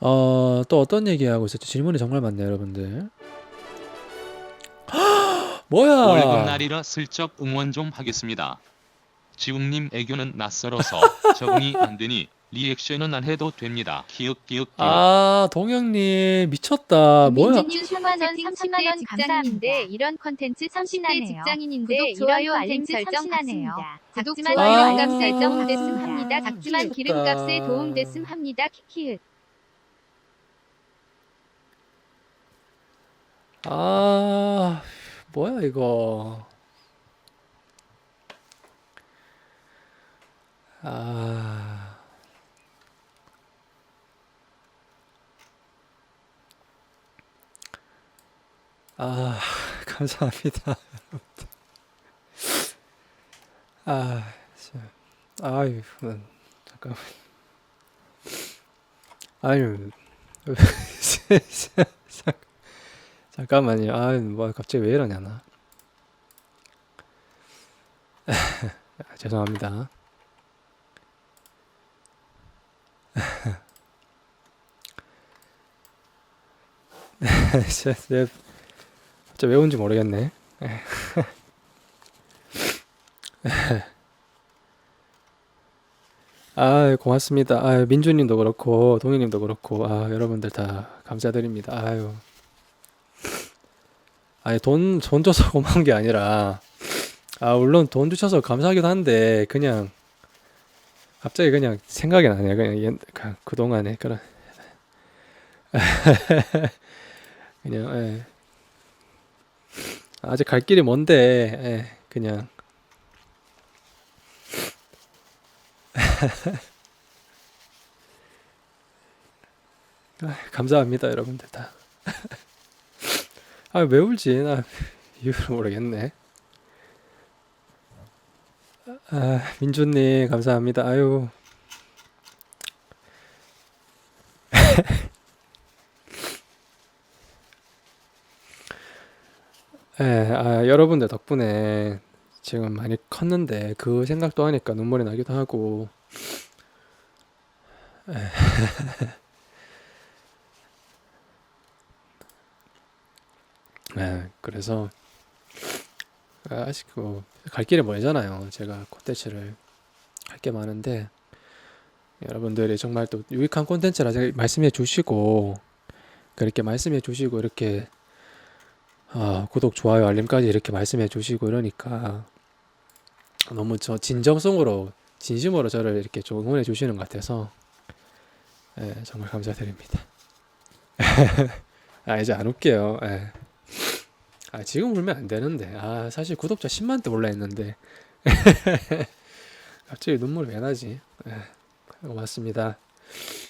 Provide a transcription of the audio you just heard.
어, 또 어떤 얘기하고 있었죠? 질문이 정말 많네요, 여러분들. 뭐야? 월급날이라 슬쩍 응원 좀 하겠습니다. 지웅님 애교는 낯설어서 적응이 안 되니 리액션은 안 해도 됩니다. 기억 기억 기억. 아, 동영님 미쳤다. 뭐야? 민주님 10만 원, 30만 원 직장인인데 이런 컨텐츠 30대 직장인인데 구독, 좋아요, 알림 컨텐츠 설정 성신하네요. 합니다. 구독, 작지만 좋아요, 알림 알람 설정 설정 됐음 합니다. 합니다. 작지만 미쳤다. 기름값에 도움 됐음 합니다. 키키읓. 아, 뭐야 이거? 아, 아, 감사합니다. 아, 참. 아유, 난, 잠깐만. 아유, 잠깐 만요. 아, 뭐 갑자기 왜 이러냐 나. 아, 죄송합니다. 진짜 왜 온지 모르겠네. 아, 고맙습니다. 아, 민주님도 그렇고, 동희님도 그렇고, 아, 여러분들 다 감사드립니다. 아유. 아니, 돈, 돈 줘서 고마운 게 아니라, 아, 물론 돈 주셔서 감사하기도 한데, 그냥, 갑자기 그냥 생각이 나네요. 그냥, 옛, 그, 그동안에 그런, 그냥, 예. 아직 갈 길이 먼데, 예, 그냥, 아, 감사합니다, 여러분들 다. 아, 왜 울지? 나 이유를 모르겠네. 아, 민주님, 감사합니다. 아유. 예, 아, 여러분들 덕분에 지금 많이 컸는데 그 생각도 하니까 눈물이 나기도 하고 예, 그래서 아직 그갈 길이 멀잖아요. 제가 콘텐츠를 할 게 많은데 여러분들이 정말 또 유익한 콘텐츠라 말씀해 주시고 그렇게 말씀해 주시고 이렇게 아, 구독, 좋아요, 알림까지 이렇게 말씀해 주시고 이러니까 너무 저 진정성으로 진심으로 저를 이렇게 좀 응원해 주시는 것 같아서 예, 정말 감사드립니다. 아 이제 안 웃게요. 예. 아 지금 울면 안 되는데 아 사실 구독자 10만 대 올라 했는데 갑자기 눈물이 왜 나지? 예, 고맙습니다.